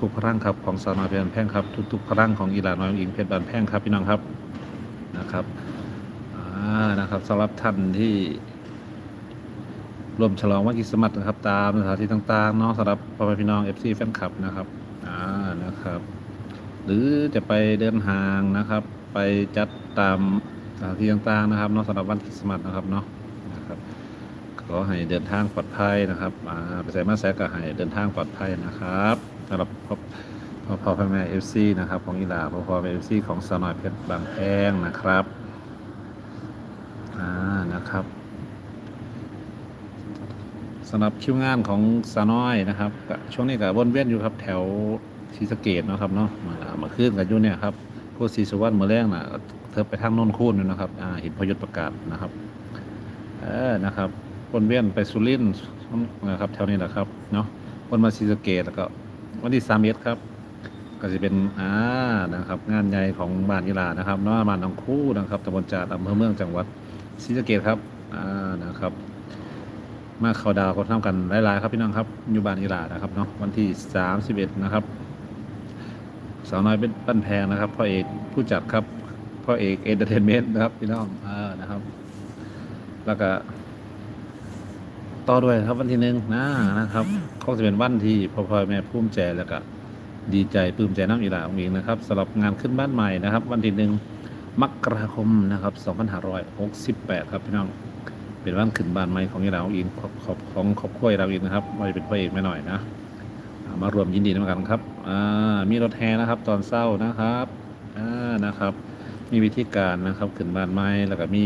ทุกๆพลังครับของสาวน้อยเพชรบานแพงครับทุกๆพลังของอีหลาน้อยอิงเพชรบานแพงครับพี่น้องครับนะครับอ่านะครับสำหรับท่านที่ร่วมฉลองวันคริสต์มาสนะครับ ตามสถานที่ต่างๆเนาะสำหรับพ่อแม่พี่น้อง FC แฟนคลับนะครับอ่านะครับ หรือจะไปเดินห่างนะครับ ไปจัดตามสถานที่ต่างๆนะครับเนาะสำหรับวันคริสต์มาสนะครับเนาะนะครับขอให้เดินทางปลอดภัยนะครับไปใส่มาแซกก็ให้เดินทางปลอดภัยนะครับำหรับพ่อพ่อพ่อแม่เอฟซีนะครับ ของอีหลาพ่อพ่อแม่เอฟซีของสนอยเพชรบางแพงนะครับอ่านะครับสำหรับคิวงานของสาน้อยนะครับช่วงนี้ก็วนเวียนอยู่ครับแถวศรีสะเกดนะครับเนาะมามาขึ้นกันอยู่เนี่ยครับพวกศรีสุวรรณเมื่อแรงน่ะเธอไปทางโนนคูนอยู่นะครับอ่าเห็นพยศประกาศนะครับเออนะครับวนเวียนไปสุรินทร์นะครับแถวนี้แหละครับเนาะวนมาศรีสะเกดแล้วก็ วันที่สามเอ็ดครับ ก็จะเป็นอ่านะครับ งานใหญ่ของบ้านยีลานะครับเนาบ้านหนองคู่นะครับตำบลจาดอำเภอเมืองจังหวัดศรีสะเกดครับอ่านะครับ มาเขาดาวก็ทำกันหลายๆครับพี่น้องครับอยู่บ้านยีลานะครับเนาะวันที่สามสิบเอ็ดนะครับสาวน้อยเป็นปั้นแพงนะครับพ่อเอกผู้จัดครับพ่อเอกเอนเตอร์เทนเมนต์นะครับพี่น้องอ่านะครับ แล้วก็ ต่อด้วยครับวันที่หนึ่งนะนะครับคงจะเป็นวันที่พ่อพ่อแม่ภูมิใจแล้วก็ดีใจปลื้มใจน้ำอีหลาของเองนะครับสำหรับงานขึ้นบ้านใหม่นะครับ วันที่หนึ่งมกราคมนะครับ2568 ครับพี่น้องเป็นวันขึ้นบ้านใหม่ของอีหลาของเองของของของครอบครัวอีหลาเองนะครับไม่จะเป็นพ่อเอกแม่หน่อยนะมารวมยินดีด้วยกันครับอ่ามีรถแห่นะครับ ตอนเศร้านะครับอ่านะครับ มีวิธีการนะครับขึ้นบ้านใหม่แล้วก็มี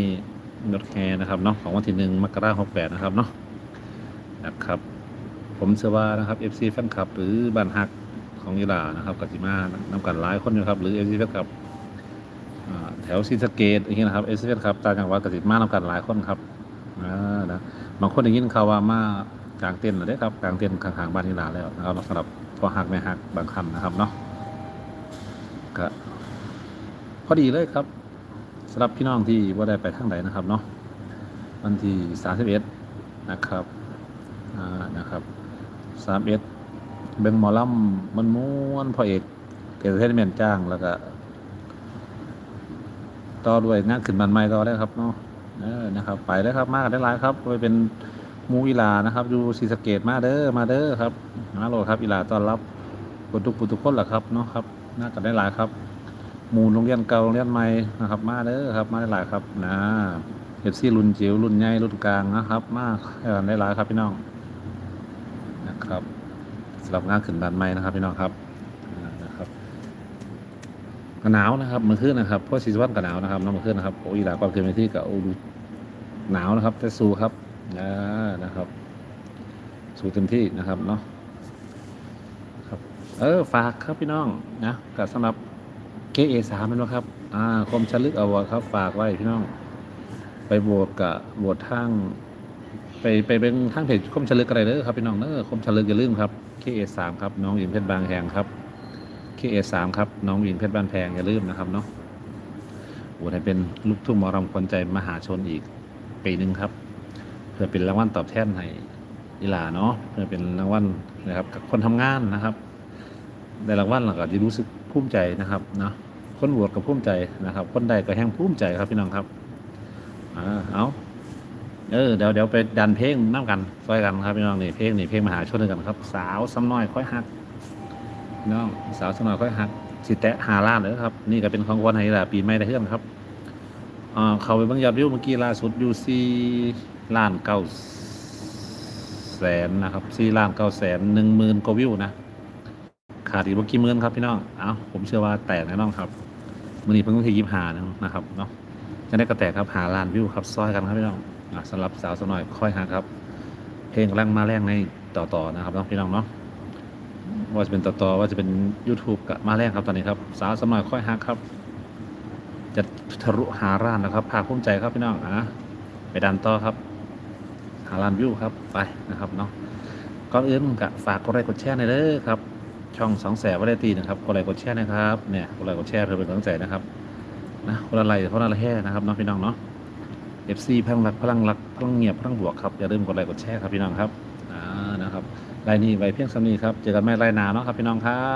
รถแห่นะครับเนาะของวันที่หนึ่งมกราคม68นะครับเนาะ นะครับ ผมเชื่อว่านะครับ FC แฟนคลับ หรือบ้านฮักของยีลานะครับกติมานำกันหลายคนอยู่ครับ หรือ FC แฟนคลับแถวศรีสเกดอย่างเงี้ยนะครับ FC แฟนคลับต่างจังหวัดกติมานำกันหลายคนครับอ่านะบางคนได้ยินข่าวว่ามากลางเต็นท์แล้วเด้ครับกลางเต็นท์ข้างๆบ้านยีลาแล้วนะครับสำหรับพอฮักแม่ฮักบางคันนะครับเนาะก็พอดีเลยครับสำหรับพี่น้องที่ว่าได้ไปทางไหนนะครับเนาะวันที่ 31 นะครับ อ่านะครับสามเอ็ดเบงหมอลำมันม้วนพอเอกเกิดเทนเมนจ้างแล้วก็ต่อด้วยงานขึ้นบันไม้ต่อได้ครับเนาะเออนะครับ ไปได้ครับมากันได้หลายครับไปเป็นมูอีลานะครับอยู่ศรีสะเกดมาเด้อมาเด้อครับมาโหลดครับอีลาต้อนรับคนทุกผู้ทุกคนแหละครับเนาะครับน่ากันได้หลายครับมูโรงเรียนเก่าโรงเรียนใหม่นะครับ มาเด้อครับมาได้หลายครับนะเอฟซีรุ่นจิ๋วรุ่นใหญ่รุ่นกลางนะครับ มากได้หลายครับพี่น้อง นะครับสำหรับงานขึ้นบ้านใหม่นะครับพี่น้องครับนะครับก็หนาวนะครับมื่อคืนนะครับเพราะซีซั่นก็หนาวนะครับน้องมื่อคืนนะครับโอ้ยหลายความเกินไปที่กับโอ้ดูหนาวนะครับแต่สู้ครับอ่านะครับสู้เต็มที่นะครับเนาะครับเออฝากครับพี่น้องนะกับสำหรับ KA สามเป็นวะครับอ่าคมชลึกอวอร์ดครับ ฝากไว้พี่น้อง ไปโหวตกับโหวตทาง ไปไปเป็นทางเพจคมฉลึกอะไรเด้อครับพี่น้องเด้อคมฉลึกอย่าลืมครับ KA3 ครับน้องหญิงเพชรบางแหงครับ KA3 ครับน้องหญิงเพชรบานแพงอย่าลืมนะครับเนาะโหวตให้เป็นลูกทุ่งมอรำควนใจมหาชนอีกปีหนึ่งครับ เพื่อเป็นรางวัลตอบแทนให้อีหลาเนาะเพื่อเป็นรางวัลนะครับกับคนทำงานนะครับได้รางวัลเราก็จะรู้สึกภูมิใจนะครับเนาะคนโหวตก็ภูมิใจนะครับ คนใดก็แห่งภูมิใจครับพี่น้องครับอ่าเอา เออเดี๋ยวเดี๋ยวไปดันเพลงน้ำกันซอยกันครับพี่น้องนี่เพลงนี่เพลงมหาชนกันครับ สาวซ้ำน้อยค่อยหักน้องสาวซ้ำน้อยค่อยหักสิแตะหาล้านเลยครับ นี่ก็เป็นของวันไหนล่ะปีใหม่ได้เฮือนครับอ่าเขาไปบางยอดวิวเมื่อกี้ล่าสุดอยู่สี่ล้านเก้าแสนนะครับสี่ล้านเก้าแสนหนึ่งหมื่นกว่าวิวนะขาดอีกเมื่อกี้หมื่นครับพี่น้องเอ้าผมเชื่อว่าแตกแน่นอนครับมือนี้เพิ่งที่ยิบหานะครับเนาะจะได้กระแตกครับหาล้านวิวครับซอยกันครับพี่น้อง สำหรับสาวสาวหน่อยค่อยหาครับ เพลงกำลังมาแรงในต่อต่อนะครับเนาะพี่น้องเนาะว่าจะเป็นต่อต่อว่าจะเป็น YouTube กับมาแรงครับตอนนี้ครับ สาวสาวหน่อยค่อยหาครับ จะทะลุหาร้านนะครับพาภูมิใจครับพี่น้องอะไปดันต่อครับ หาร้านวิวครับไปนะครับเนาะก่อนอื่นก็ฝากกดไลค์กดแชร์ในอยเด้อครับ ช่องสองแสบวาไรตีนะครับกดไลค์กดแชร์นะครับเนี่ยกดไลค์กดแชร์เพื่อเป็นกำลังใจนะครับนะคนละไลค์คนละแห่นะครับเนาะพี่น้องเนาะ FC พลังรักพลังรักพลังเงียบพลังบวกครับอย่าลืมกดไลค์กดแชร์ครับพี่น้องครับอ่านะครับไลน์นี้ไว้เพียงสำนี้ครับเจอกันไม่รายหนาเนาะครับพี่น้องครับ